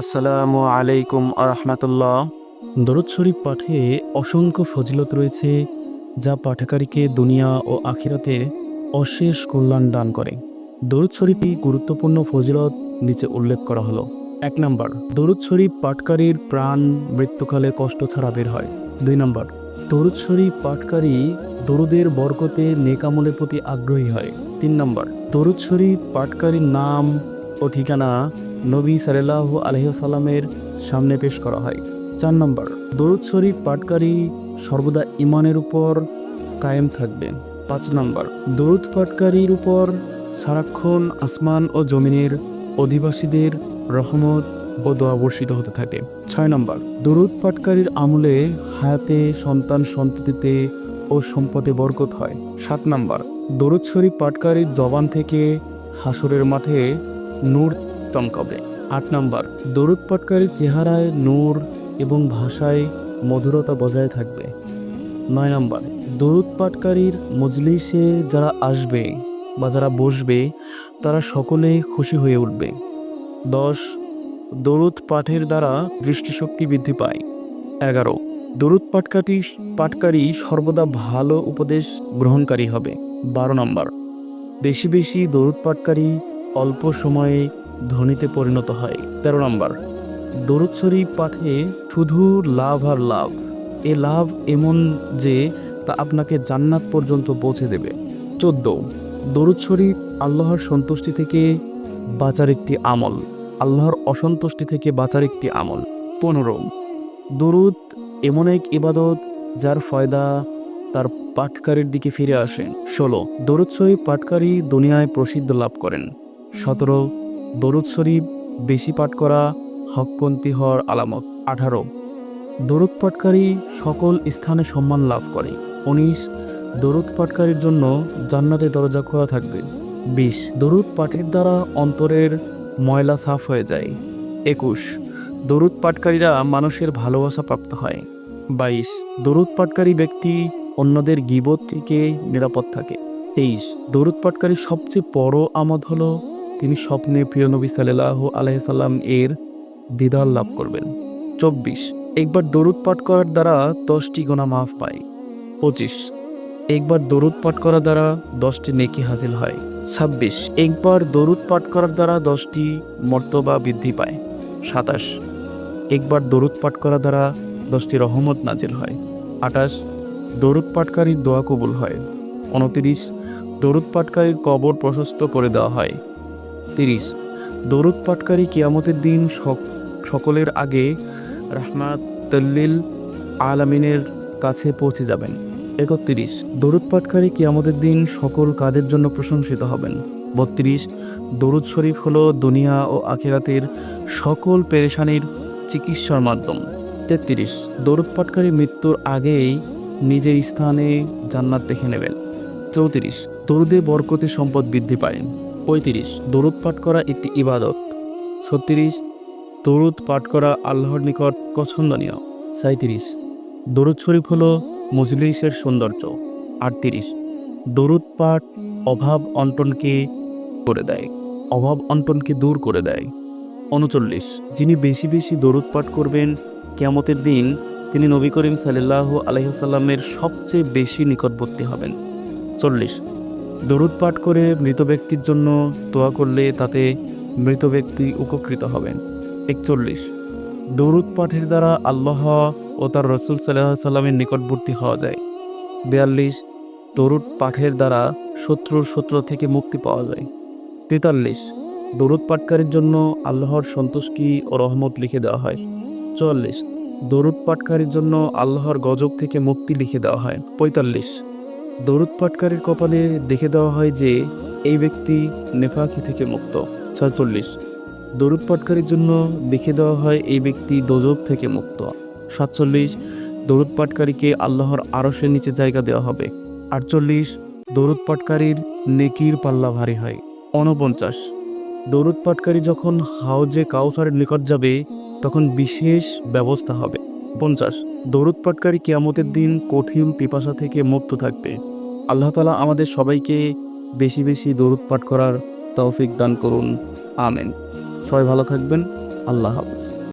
আসসালামু আলাইকুম আরহামতুল্লাহ দরুদ শরীফ পাঠে অসংখ্য ফজিলত রয়েছে, যা পাঠাকারীকে দুনিয়া ও আখিরাতে অশেষ কল্যাণ দান করে। দরুদ শরীফই গুরুত্বপূর্ণ ফজিলত নিচে উল্লেখ করা হলো। এক নম্বর, দরুদ শরীফ পাঠকারীর প্রাণ মৃত্যুকালে কষ্ট ছাড়া বের হয়। দুই নম্বর, দরুদ শরীফ পাঠকারী দরুদের বরকতে নেকামলের প্রতি আগ্রহী হয়। তিন নম্বর, দরুদ শরীফ পাঠকারীর নাম ও ঠিকানা নবী সাল্লাহ আলহিসাল্লামের সামনে পেশ করা হয়। চার নম্বর, দরুদ শরীফ পাটকারী সর্বদা ইমানের উপর কায়েম থাকবেন পাঁচ নম্বর, দরুদ পাটকারীর উপর সারাক্ষণ আসমান ও জমিনের অধিবাসীদের রহমত ও দোয়া বর্ষিত হতে থাকে। ছয় নম্বর, দরুদ পাটকারীর আমলে হায়াতে সন্তান সন্ততিতে ও সম্পদে বরকত হয়। সাত নম্বর, দরুদ শরীফ পাটকারীর জবান থেকে হাসরের মাঠে নূর চমকাবে। আট নম্বর, দরুদ পাটকারীর চেহারায় নূর এবং ভাষায় মধুরতা বজায় থাকবে। নয় নম্বর, দরুদ পাটকারীর মজলিসে যারা আসবে বা যারা বসবে, তারা সকলে খুশি হয়ে উঠবে। দশ, দরুদ পাঠের দ্বারা দৃষ্টিশক্তি বৃদ্ধি পায়। এগারো, দরুদ পাটকারী পাটকারী সর্বদা ভালো উপদেশ গ্রহণকারী হবে। বারো নম্বর, বেশি বেশি দরুদ পাটকারী অল্প সময়ে ধনীতে পরিণত হয়। তেরো নম্বর। দরুদ শরীফ পাঠে শুধু লাভ আর লাভ, এ লাভ এমন যে তা আপনাকে জান্নাত পর্যন্ত পৌঁছে দেবে। চোদ্দ। দরুদ শরীফ আল্লাহর সন্তুষ্টি থেকে বাঁচার একটি আমল, আল্লাহর অসন্তুষ্টি থেকে বাঁচার একটি আমল। পনেরো। দরুদ এমন এক ইবাদত যার ফয়দা তার পাঠকারীর দিকে ফিরে আসেন ষোলো। দরুদ শরীফ পাটকারী দুনিয়ায় প্রসিদ্ধ লাভ করেন। সতেরো। দরুদ শরীফ, বেশি পাঠ করা, হকপন্থী হওয়ার আলামত, আঠারো। দরুদ পাঠকারী সকল স্থানে সম্মান লাভ করে। উনিশ, দরুদ পাঠকারীর জন্য জান্নাতের দরজা খোলা থাকবে। বিশ, দরুদ পাঠের দ্বারা অন্তরের ময়লা সাফ হয়ে যায়। একুশ, দরুদ পাঠকারীরা মানুষের ভালোবাসা প্রাপ্ত হয়। বাইশ, দরুদ পাঠকারী ব্যক্তি অন্যদের গিবত থেকে নিরাপদ থাকে। তেইশ, দরুদ পাঠকারী সবচেয়ে বড় আমদ হলো তিনি স্বপ্নে প্রিয় নবী সাল্লাহ আলহিসাল্লাম এর দিদার লাভ করবেন। চব্বিশ, একবার দরুদ পাঠ করার দ্বারা দশটি গোনা মাফ পায়। পঁচিশ, একবার দরুদ পাঠ করার দ্বারা দশটি নেকি হাসিল হয়। ছাব্বিশ, একবার দরুদ পাঠ করার দ্বারা দশটি মর্তবা বৃদ্ধি পায়। সাতাশ, একবার দরুদ পাঠ করার দ্বারা দশটি রহমত নাজিল হয়। আটাশ দরুদ পাঠকারীর দোয়া কবুল হয়। উনতিরিশ, দরুদ পাঠকারীর কবর প্রশস্ত করে দেওয়া হয়। তিরিশ। দরুদ পাটকারী কিয়ামতের দিন সক- সকলের আগে রাহমাত তল্লিল আলামিনের কাছে পৌঁছে যাবেন। একত্রিশ। দরুদ পাটকারী কিয়ামতের দিন সকল কাজের জন্য প্রশংসিত হবেন। বত্রিশ। দরুদ শরীফ হলো দুনিয়া ও আখেরাতের সকল পেরেশানির চিকিৎসার মাধ্যম। তেত্রিশ। দরুদ পাটকারী মৃত্যুর আগেই নিজের স্থানে জান্নাত দেখে নেবেন। চৌত্রিশ। দরুদে বরকতে সম্পদ বৃদ্ধি পায়। পঁয়ত্রিশ, দরুদ পাঠ করা একটি ইবাদত। ছত্রিশ, দরুদ পাঠ করা আল্লাহর নিকট পছন্দনীয়। সাঁত্রিশ দরুদ শরীফ হল মজলিসের সৌন্দর্য। আটত্রিশ, দরুদ পাঠ অভাব অন্টনকে করে দেয়। অভাব অন্টনকে দূর করে দেয়। উনচল্লিশ, যিনি বেশি বেশি দরুদ পাঠ করবেন, কেয়ামতের দিন তিনি নবী করিম সাল্লাহ আলহিহাল্লামের সবচেয়ে বেশি নিকটবর্তী হবেন। চল্লিশ দরুদ পাঠ করে মৃত ব্যক্তির জন্য দোয়া করলে তাতে মৃত ব্যক্তি উপকৃত হবেন। একচল্লিশ। দরুদ পাঠের দ্বারা আল্লাহ ও তার রসুল সাল্লাহ সাল্লামের নিকটবর্তী হওয়া যায়। বিয়াল্লিশ। দরুদ পাঠের দ্বারা শত্রুর শত্রু থেকে মুক্তি পাওয়া যায়। তেতাল্লিশ। দরুদ পাঠকারীর জন্য আল্লাহর সন্তুষ্টি ও রহমত লিখে দেওয়া হয়। চুয়াল্লিশ। দরুদ পাঠকারীর জন্য আল্লাহর গজব থেকে মুক্তি লিখে দেওয়া হয়। পঁয়তাল্লিশ। দরুদ পাটকারীর কপালে দেখে দেওয়া হয় যে, এই ব্যক্তি নেফাকি থেকে মুক্ত। ছয়চল্লিশ। দরুদ পাটকারীর জন্য দেখে দেওয়া হয় এই ব্যক্তি দোজক থেকে মুক্ত। সাতচল্লিশ। দরুদ পাটকারীকে আল্লাহর আরশের নিচে জায়গা দেওয়া হবে। আটচল্লিশ। দরুদ পাটকারীর নেকির পাল্লা ভারী হয়। ঊনপঞ্চাশ। দরুদ পাটকারী যখন হাউজে কাউসারের নিকট যাবে, তখন বিশেষ ব্যবস্থা হবে। পঞ্চাশ। দরুদ পাটকারী কেয়ামতের দিন কঠিন পিপাসা থেকে মুক্ত থাকবে। আল্লাহ তালা আমাদের সবাইকে বেশি বেশি দরুদ পাঠ করার তৌফিক দান করুন। আমেন। সবাই ভালো থাকবেন। আল্লাহ হাফেজ।